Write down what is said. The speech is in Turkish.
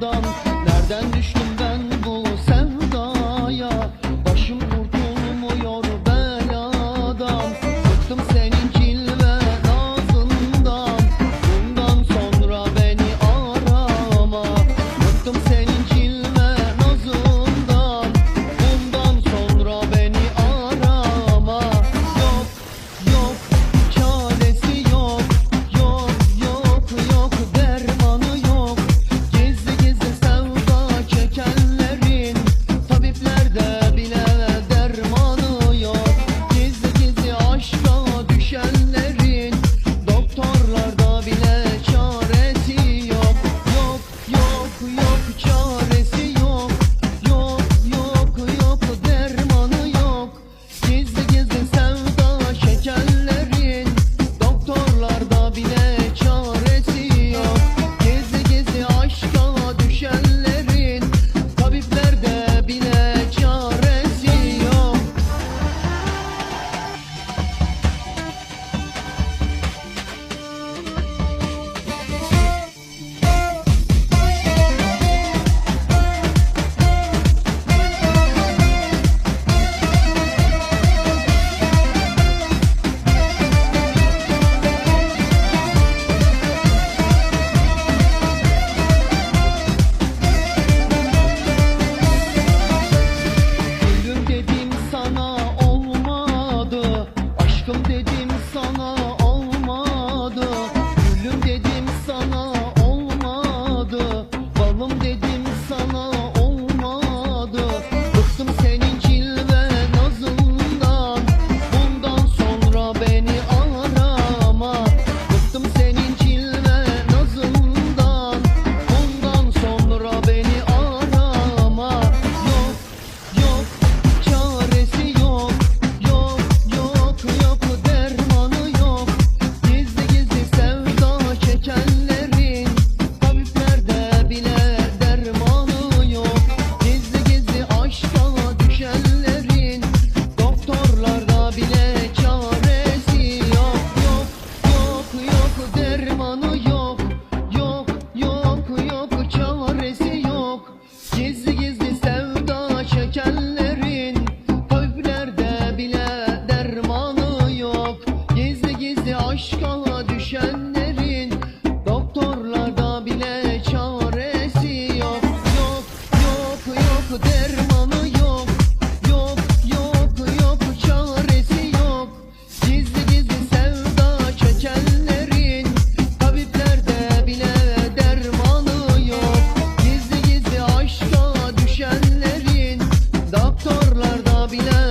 adam Nereden düştüm dermanı yok. Yok yok yok çaresi yok. Gizli gizli sevda çekenlerin Tabiplerde bile dermanı yok. Gizli gizli aşka düşenlerin Doktorlarda bile